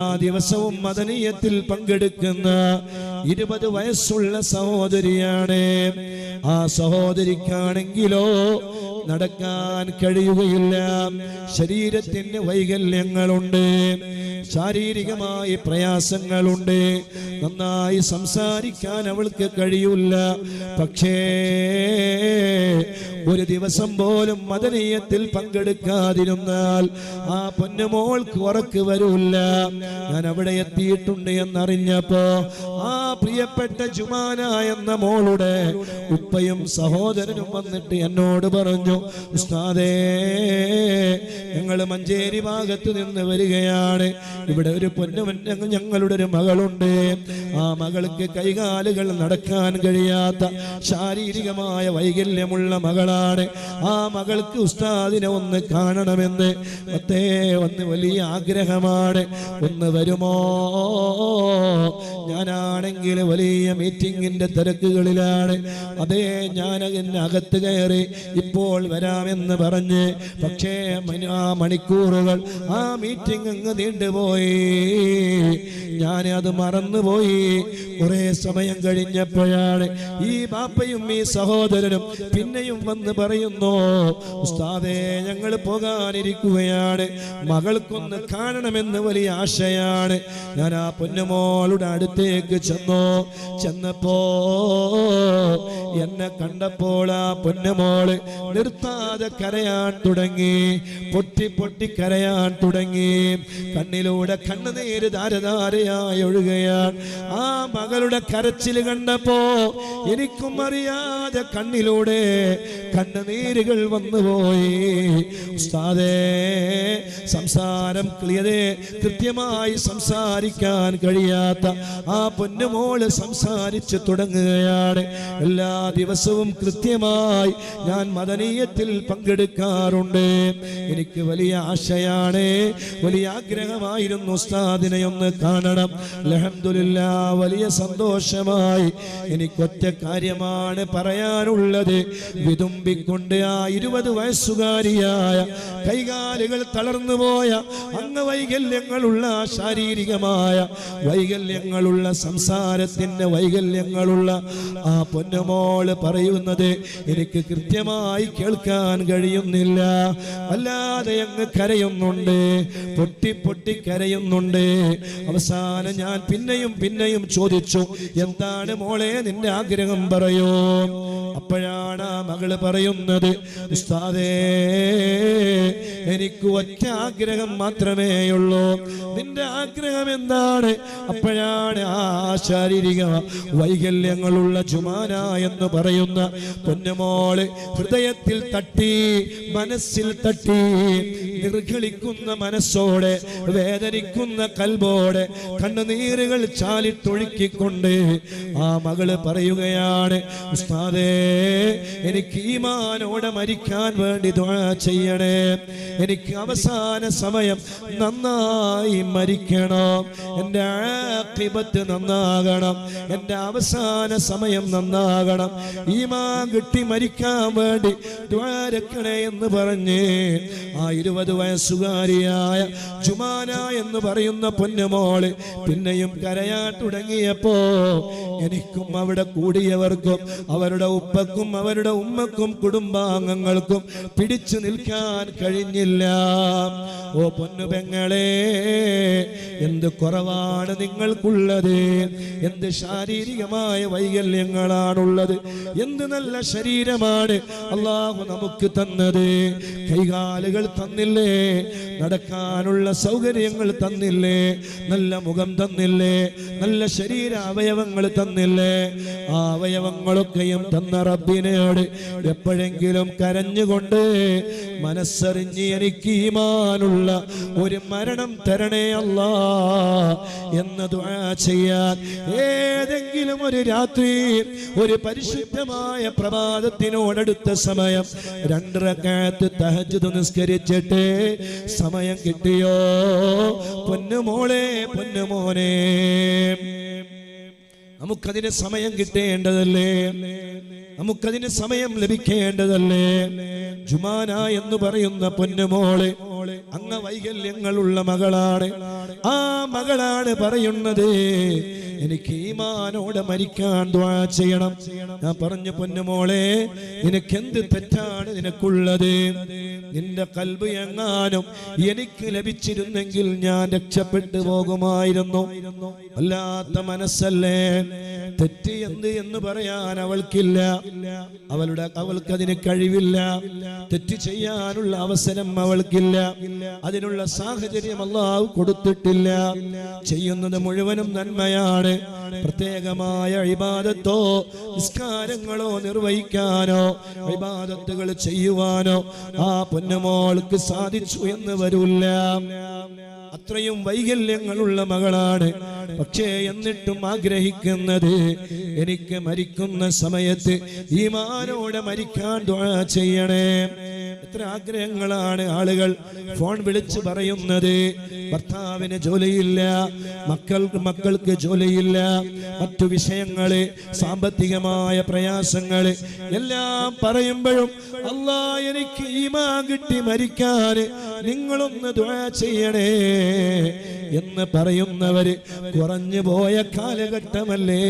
എല്ലാ ദിവസവും മദനീയത്തിൽ പങ്കെടുക്കുന്ന ഇരുപത് വയസ്സുള്ള സഹോദരിയാണ്. ആ സഹോദരിക്കാണെങ്കിലോ നടക്കാൻ കഴിയുകയില്ല. ശരീരത്തിന് വൈകല്യങ്ങളുണ്ട് ശാരീരികമായി പ്രയാസങ്ങളുണ്ട്. നന്നായി സംസാരിക്കാൻ അവൾക്ക് കഴിയില്ല പക്ഷേ ഒരു ദിവസം പോലും മദനീയത്തിൽ പങ്കെടുക്കാതിരുന്നാൽ ആ പൊന്നുമോൾക്ക് ഉറക്ക് വരൂല്ല. ഞാൻ അവിടെ എത്തിയിട്ടുണ്ട് എന്നറിഞ്ഞപ്പോ ആ പ്രിയപ്പെട്ട ജുമാന എന്ന മോളുടെ ഉപ്പയും സഹോദരനും വന്നിട്ട് എന്നോട് പറഞ്ഞു ഉസ്താദേ ഞങ്ങൾ മഞ്ചേരി ഭാഗത്ത് നിന്ന് വരികയാണ്. ഇവിടെ ഒരു പൊന്നു ഞങ്ങളുടെ ഒരു മകളുണ്ട്. ആ മകൾക്ക് കൈകാലുകൾ നടക്കാൻ കഴിയാത്ത ശാരീരികമായ വൈകല്യമുള്ള മകളാണ്. ആ മകൾക്ക് ഉസ്താദിനെ ഒന്ന് കാണണമെന്ന് മത്തേ ഒന്ന് വലിയ ആഗ്രഹമാണ്. ഒന്ന് വരുമോ? ഞാനാണെങ്കിൽ വലിയ മീറ്റിംഗിന്റെ തിരക്കുകളിലാണ്. അതേ ഞാൻ അകത്ത് കയറി ഇപ്പോൾ വരാമെന്ന് പറഞ്ഞ് പക്ഷേ ആ മണിക്കൂറുകൾ ആ മീറ്റിംഗ് അങ്ങ് നീണ്ടുപോയി. ഞാൻ അത് മറന്നുപോയി. കുറെ സമയം കഴിഞ്ഞപ്പോഴാണ് ഈ ബാപ്പയും ഈ സഹോദരനും പിന്നെയും വന്ന് പറയുന്നു ഉസ്താദേ ഞങ്ങൾ പോകാനിരിക്കുകയാണ്. മകൾക്കൊന്ന് കാണണമെന്ന് വലിയ ആശയാണ്. ഞാൻ ആ പൊന്നുമോളുടെ അടുത്തേക്ക് ചെന്നു. ചെന്നപ്പോ എന്നെ കണ്ടപ്പോൾ ആ പൊന്നുമോൾ നിർത്താതെ കരയാൻ തുടങ്ങി പൊട്ടി പൊട്ടി കരയാൻ തുടങ്ങി. കണ്ണിലൂടെ കണ്ണുനീര് ധാരധാരയായി ഒഴുകയാണ് ആ മകളുടെ കരച്ചിൽ കണ്ടപ്പോ എനിക്കും അറിയാതെ കണ്ണിലൂടെ കണ്ണുനീരുകൾ വന്നുപോയി. ഉസ്താദേ സംസാരം ക്ലിയതേ കൃത്യമായി സംസാരിക്കാൻ കഴിയാത്ത ആ പൊന്നുമോൾ സംസാരിച്ചു തുടങ്ങുകയാണ്. എല്ലാ ദിവസവും കൃത്യമായി ഞാൻ മദനീയത്തിൽ പങ്കെടുക്കാറുണ്ട്. എനിക്ക് വലിയ ആശയാണ്. വലിയ ആഗ്രഹമായിരുന്നു ഉസ്താദിനെ ഒന്ന് കാണണം. അൽഹംദുലില്ല വലിയ സന്തോഷമായി എനിക്കൊറ്റ കാര്യമാണ് പറയാനുള്ളത്. വിതുമ്പിക്കൊണ്ട് ആ ഇരുപത് വയസ്സുകാരിയായ കൈകാലുകൾ തളർന്നു പോയ തളർന്നുപോയ അംഗവൈകല്യങ്ങളുള്ള ശാരീരികമായ വൈകല്യങ്ങളുള്ള സംസാരത്തിന്റെ വൈകല്യങ്ങളുള്ള ആ പൊന്നുമോൾ പറയുന്നത് എനിക്ക് കൃത്യമായി കേൾക്കാൻ കഴിയുന്നില്ല. വല്ലാതെ അങ്ങ് കരയുന്നുണ്ട് പൊട്ടി പൊട്ടി കരയുന്നുണ്ട്. അവസാനം ഞാൻ പിന്നെയും പിന്നെയും ചോദിച്ചു എന്താണ് മോളെ നിന്റെ ആഗ്രഹം? പറയൂ. അപ്പോഴാണ് ആ മകൾ പറയുന്നത് ഉസ്താദേ എനിക്ക് ഒറ്റ ആഗ്രഹം മാത്രമേ ഉള്ളൂ. നിന്റെ ആഗ്രഹം എന്താണ്? അപ്പോഴാണ് ആ ശാരീരിക വൈകല്യങ്ങളുള്ള ജുമാന എന്ന് പറയുന്ന പൊന്നുമോൾ ഹൃദയത്തിൽ തട്ടി മനസ്സിൽ തട്ടി നിർഗളിക്കുന്ന മനസ്സോടെ വേദനിക്കുന്ന കൽബോടെ കണ്ണുനീരുകൾ ചാലിട്ടൊഴുക്കിക്കൊണ്ട് ആ മകൾ പറയുകയാണ് ഉസ്താദേ എനിക്ക് ഈമാനോടെ മരിക്കാൻ വേണ്ടി ചെയ്യണേ. എനിക്ക് അവസാന സമയം നന്നായി മരിക്കണം. എന്റെ ആഖിബത്ത് നന്നാകണം. എന്റെ അവസാന സമയം നന്നാകണം. ഈമാൻ കിട്ടി മരിക്കാൻ വേണ്ടി ദ്വാരക്കണേ എന്ന് പറഞ്ഞ് ആ ഇരുപത് വയസ്സുകാരിയായ ജുമാന എന്ന് പറയുന്ന പൊന്നുമോൾ പിന്നെയും കരയാൻ തുടങ്ങിയപ്പോ എനിക്കും അവിടെ കൂടിയവർക്കും അവരുടെ ഉപ്പക്കും അവരുടെ ഉമ്മക്കും കുടുംബാംഗങ്ങൾക്കും പിടിച്ചു നിൽക്കാൻ കഴിഞ്ഞില്ല. ഓ പൊന്നു പെങ്ങളെ എന്ത് കുറവാണ് നിങ്ങൾക്കുള്ളത്? എന്ത് ശാരീരികമായ വൈകല്യങ്ങളാണുള്ളത്? എന്ത് നല്ല ശരീരമാണ് അള്ളാഹു നമുക്ക് തന്നത്? കൈകാലുകൾ തന്നില്ലേ? നടക്കാനുള്ള സൗകര്യങ്ങൾ തന്നില്ലേ? നല്ല മുഖം തന്നില്ലേ? നല്ല ശരീര അവയവങ്ങൾ തന്നില്ലേ? ആ അവയവങ്ങളൊക്കെയും തന്ന റബ്ബിനോട് എപ്പോഴെങ്കിലും കരഞ്ഞുകൊണ്ട് മനസ്സറിഞ്ഞ് എനിക്ക് ഈമാനുള്ള ഒരു മരണം തരണേ അല്ല എന്ന് ചെയ്യാൻ ഏതെങ്കിലും ഒരു രാത്രി ഒരു പരിശുദ്ധമായ പ്രഭാതത്തിനോടടുത്ത സമയം രണ്ടരക്കാലത്ത് തഹജ്ജുദ് നിസ്കരിച്ചിട്ട് സമയം കിട്ടിയോ? പൊന്നുമോളെ പൊന്നുമോനെ നമുക്കതിന് സമയം കിട്ടേണ്ടതല്ലേ? നമുക്കതിന് സമയം ലഭിക്കേണ്ടതല്ലേ? ജുമാന എന്ന് പറയുന്ന പൊന്നുമോളെ അങ്ങ വൈകല്യങ്ങളുള്ള മകളാണ്. ആ മകളാണ് പറയുന്നത് എനിക്ക് ഈമാനോടെ മരിക്കാൻ ദ്വാ ചെയ്യണം. ഞാൻ പറഞ്ഞു പൊന്നുമോളെ നിനക്കെന്ത് തെറ്റാണ് നിനക്കുള്ളത്? നിന്റെ കൽബ് എങ്ങാനും എനിക്ക് ലഭിച്ചിരുന്നെങ്കിൽ ഞാൻ രക്ഷപ്പെട്ടു പോകുമായിരുന്നു. വല്ലാത്ത മനസ്സല്ലേ? തെറ്റ് എന്ത് എന്ന് പറയാൻ അവൾക്കില്ല. അവളുടെ അവൾക്ക് അതിന് കഴിവില്ല. തെറ്റ് ചെയ്യാനുള്ള അവസരം അവൾക്കില്ല. അതിനുള്ള സാഹചര്യം അള്ളാഹു കൊടുത്തിട്ടില്ല. ചെയ്യുന്നത് മുഴുവനും നന്മയാണ്. പ്രത്യേകമായ ഇബാദത്തോ നിസ്കാരങ്ങളോ നിർവഹിക്കാനോ ഇബാദത്തുകൾ ചെയ്യുവാനോ ആ പൊന്നമോൾക്ക് സാധിച്ചു എന്ന് വരൂല്ല. അത്രയും വൈകല്യങ്ങളുള്ള മകളാണ്. പക്ഷേ എന്നിട്ടും ആഗ്രഹിക്കുന്നത് എനിക്ക് മരിക്കുന്ന സമയത്ത് ഈമാനോടെ മരിക്കാൻ ചെയ്യണേ. എത്ര ആഗ്രഹങ്ങളാണ് ആളുകൾ ഫോൺ വിളിച്ച് പറയുന്നത്. ഭർത്താവിന് ജോലിയില്ല മക്കൾ മക്കൾക്ക് ജോലിയില്ല മറ്റു വിഷയങ്ങൾ സാമ്പത്തികമായ പ്രയാസങ്ങൾ എല്ലാം പറയുമ്പോഴും അല്ലാ എനിക്ക് ഈമാ കിട്ടി മരിക്കാൻ നിങ്ങളൊന്ന് ദുആ ചെയ്യണേ. എന്ന് പറയുന്നവര് കുറഞ്ഞു പോയ കാലഘട്ടമല്ലേ?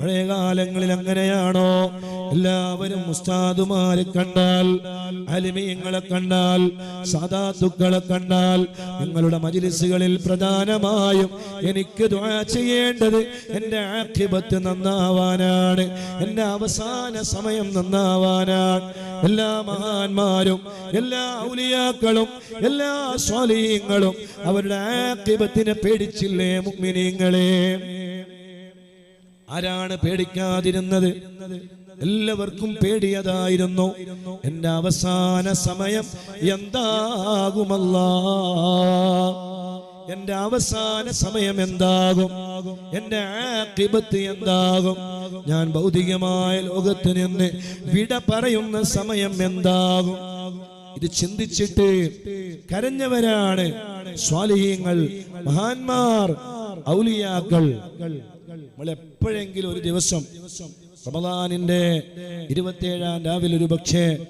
പഴയ കാലങ്ങളിൽ അങ്ങനെയാണോ എല്ലാവരും ഉസ്താദുമാരെ കണ്ടാൽ അലിമീങ്ങളെ കണ്ടാൽ സദാത്തുക്കളെ കണ്ടാൽ നിങ്ങളുടെ മജിലിസുകളിൽ പ്രധാനമായും എനിക്ക് ചെയ്യേണ്ടത് എന്റെ ആഖിബത്ത് നന്നാവാനാണ് എന്റെ അവസാന സമയം നന്നാവാനാണ്. എല്ലാ മഹാന്മാരും എല്ലാ ഔലിയാക്കളും എല്ലാ സ്വാലീങ്ങളും അവരുടെ ആഖിബത്തിനെ പേടിച്ചില്ലേ മുഗ്മിനീങ്ങളെ? ആരാണ് പേടിക്കാതിരുന്നത്? എല്ലാവർക്കും പേടിയതായിരുന്നു. എന്റെ അവസാന സമയം എന്താകുമല്ല? എന്റെ അവസാന സമയം എന്താകും? എന്റെ ആക്കിബത്ത് എന്താകും? ഞാൻ ഭൗതികമായ ലോകത്ത് നിന്ന് വിട പറയുന്ന സമയം എന്താകും? ഇത് ചിന്തിച്ചിട്ട് കരഞ്ഞവരാണ് സ്വാലിഹ്യങ്ങൾ മഹാന്മാർ ഔലിയാക്കൾ. നമ്മൾ എപ്പോഴെങ്കിലും ഒരു ദിവസം റമദാനിന്റെ ഇരുപത്തിയേഴാം രാവിലെ ഒരു പക്ഷേ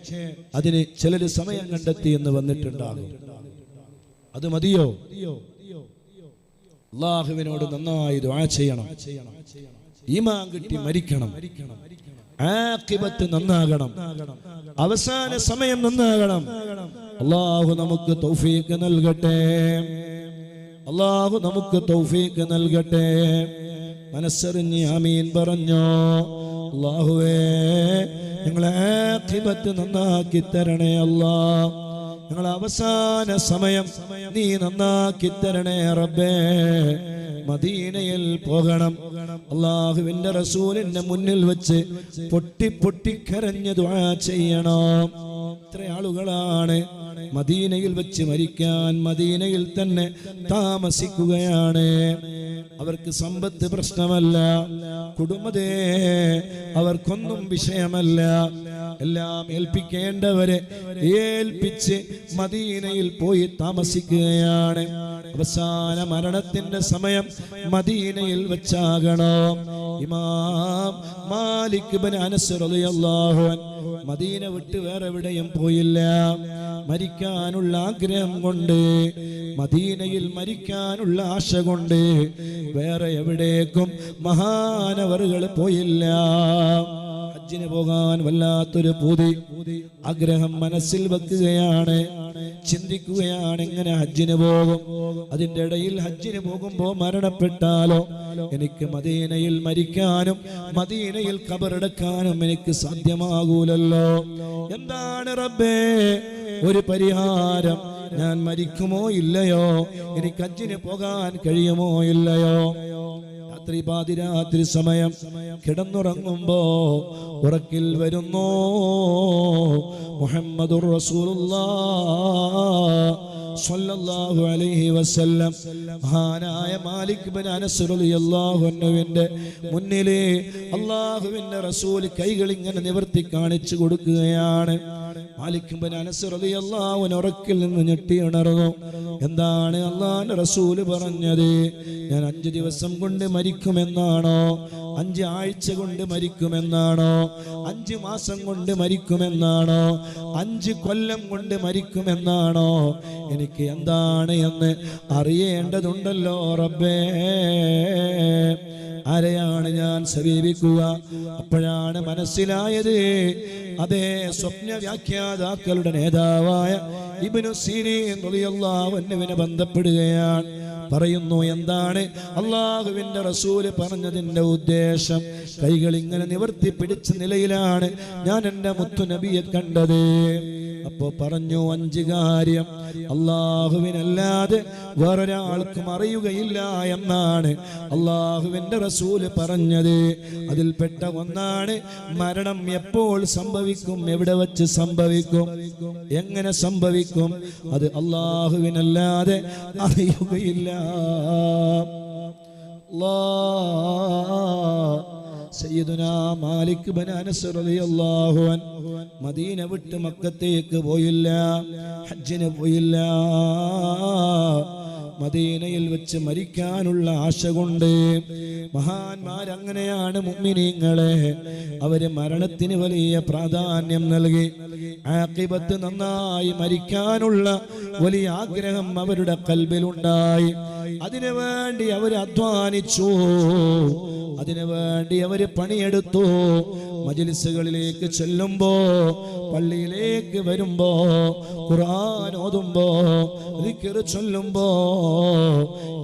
അതിന് ചിലര് സമയം കണ്ടെത്തി എന്ന് വന്നിട്ടുണ്ടാകും. അത് മതിയോ? അള്ളാഹുവിനോട് നന്നായി ദുആ ചെയ്യണം. ഈമാൻ കിട്ടി മരിക്കണം. ആഖിബത്ത് നന്നാകണം. അവസാന സമയം നന്നാകണം. അള്ളാഹു നമുക്ക് തൗഫീഖ് നൽകട്ടെ. അള്ളാഹു നമുക്ക് തൗഫീഖ് നൽകട്ടെ. മനസ്സറിഞ്ഞ് ആമീൻ പറഞ്ഞു? അള്ളാഹുവേ ഞങ്ങളെ ആഖിബത്ത് നന്നാക്കി തരണേ അല്ലാ. ഞങ്ങളെ അവസാന സമയം നീ നന്നാക്കി തരണേ റബ്ബേ. മദീനയിൽ പോകണം. അള്ളാഹുവിന്റെ റസൂലിന്റെ മുന്നിൽ വെച്ച് പൊട്ടി പൊട്ടി ദ്വാ ചെയ്യണം. ഇത്ര ആളുകളാണ് മദീനയിൽ വെച്ച് മരിക്കാൻ മദീനയിൽ തന്നെ താമസിക്കുകയാണ്. അവർക്ക് സമ്പത്ത് പ്രശ്നമല്ല. കുടുംബത്തെ അവർക്കൊന്നും വിഷയമല്ല. എല്ലാം ഏൽപ്പിക്കേണ്ടവരെ ഏൽപ്പിച്ച് മദീനയിൽ പോയി താമസിക്കുകയാണ്. അവസാന മരണത്തിന്റെ സമയം മദീനയിൽ വെച്ചാകണം. ഇമാം മാലിക് അനസ് റളിയല്ലാഹു മദീന വിട്ട് വേറെ എവിടെയും പോയില്ല. മരിക്കാനുള്ള ആഗ്രഹം കൊണ്ട് മദീനയിൽ മരിക്കാനുള്ള ആശ കൊണ്ട് വേറെ എവിടേക്കും മഹാനവറുകൾ പോയില്ല. ഹജ്ജിന് പോകാൻ വല്ലാത്തൊരു പൂതി ആഗ്രഹം മനസ്സിൽ വെക്കുകയാണ്. ചിന്തിക്കുകയാണ് എങ്ങനെ ഹജ്ജിന് പോകും. അതിന്റെ ഇടയിൽ ഹജ്ജിന് പോകുമ്പോൾ മരണപ്പെട്ടാലോ? എനിക്ക് മദീനയിൽ മരിക്കാനും മദീനയിൽ കബറടക്കാനും എനിക്ക് സാധ്യമാകൂലല്ലോ. എന്താണ് റബ്ബേ? ഒരു പരിഹാരം. ഞാൻ മരിക്കുമോ ഇല്ലയോ? എനിക്ക് ഹജ്ജിന് പോകാൻ കഴിയുമോ ഇല്ലയോ? രാത്രി പാതിരാത്രി സമയം കിടന്നുറങ്ങുമ്പോ ഉറക്കിൽ വരുന്നു. മുഹമ്മദുർ സല്ലല്ലാഹു അലൈഹി വസല്ലം. മഹാനായ മാലിക് ബിൻ അനസ് റളിയല്ലാഹു അൻഹുവിന്റെ മുന്നിലെ അള്ളാഹുവിന്റെ റസൂൽ കൈകൾ ഇങ്ങനെ നിവർത്തി കാണിച്ചു കൊടുക്കുകയാണ്. ഉറക്കിൽ നിന്ന് ഞെട്ടി ഉണർന്നു. എന്താണ് അള്ളാന്റെ റസൂൽ പറഞ്ഞത്? ഞാൻ അഞ്ചു ദിവസം കൊണ്ട് മരിക്കുമെന്നാണോ? അഞ്ച് ആഴ്ച കൊണ്ട് മരിക്കുമെന്നാണോ? അഞ്ച് മാസം കൊണ്ട് മരിക്കുമെന്നാണോ? അഞ്ച് കൊല്ലം കൊണ്ട് മരിക്കുമെന്നാണോ? എനിക്ക് എന്താണ് എന്ന് അറിയേണ്ടതുണ്ടല്ലോ റബ്ബേ. ആരെയാണ് ഞാൻ സമീപിക്കുക? അപ്പോഴാണ് മനസ്സിലായത് അതേ സ്വപ്ന വ്യാഖ്യാതാക്കളുടെ നേതാവായ ഇബിനു സീരീൻ ബന്ധപ്പെടുകയാണ്. പറയുന്നു എന്താണ് അള്ളാഹുവിന്റെ റസൂൽ പറഞ്ഞതിന്റെ ഉദ്ദേശം? കൈകൾ ഇങ്ങനെ നിവർത്തി പിടിച്ച നിലയിലാണ് ഞാൻ എന്റെ മുത്തുനബിയെ കണ്ടത്. അപ്പോ പറഞ്ഞു അഞ്ച് കാര്യം അള്ളാഹുവിനല്ലാതെ വേറൊരാൾക്കും അറിയുകയില്ല എന്നാണ് അള്ളാഹുവിന്റെ റസൂൽ പറഞ്ഞത്. അതിൽപ്പെട്ട ഒന്നാണ് മരണം എപ്പോൾ സംഭവിക്കും എവിടെ വച്ച് സംഭവിക്കും എങ്ങനെ സംഭവിക്കും അത് അള്ളാഹുവിനല്ലാതെ അറിയുകയില്ല. അല്ലാ മാലിക് അനസ് റളിയല്ലാഹു മദീന വിട്ട് മക്കത്തേക്ക് പോയില്ല ഹജ്ജിന് പോയില്ല. മദീനയിൽ വെച്ച് മരിക്കാനുള്ള ആശ കൊണ്ട് മഹാന്മാരങ്ങനെയാണ് മുമ്മിനീങ്ങളെ അവർ മരണത്തിന് വലിയ പ്രാധാന്യം നൽകി. ആഖിബത്ത് നന്നായി മരിക്കാനുള്ള വലിയ ആഗ്രഹം അവരുടെ കൽബിലുണ്ടായി. അതിനു വേണ്ടി അവർ അധ്വാനിച്ചു. അതിനു വേണ്ടി അവർ പണിയെടുത്തു. മജിലിസുകളിലേക്ക് ചെല്ലുമ്പോ പള്ളിയിലേക്ക് വരുമ്പോ ഖുർആൻ ദിക്ർ ചൊല്ലുമ്പോ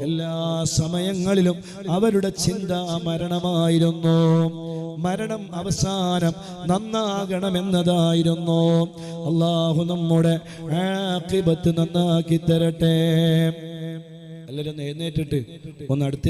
എല്ലാ സമയങ്ങളിലും അവരുടെ ചിന്ത മരണമായിരുന്നു. മരണം അവസാനം നന്നാകണമെന്നതായിരുന്നു. അള്ളാഹു നമ്മുടെ ആഖിബത്ത് നന്നാക്കി തരട്ടെ. എല്ലാവരും ഒന്ന് എഴുന്നേറ്റിട്ട് ഒന്ന് അടുത്തേക്ക്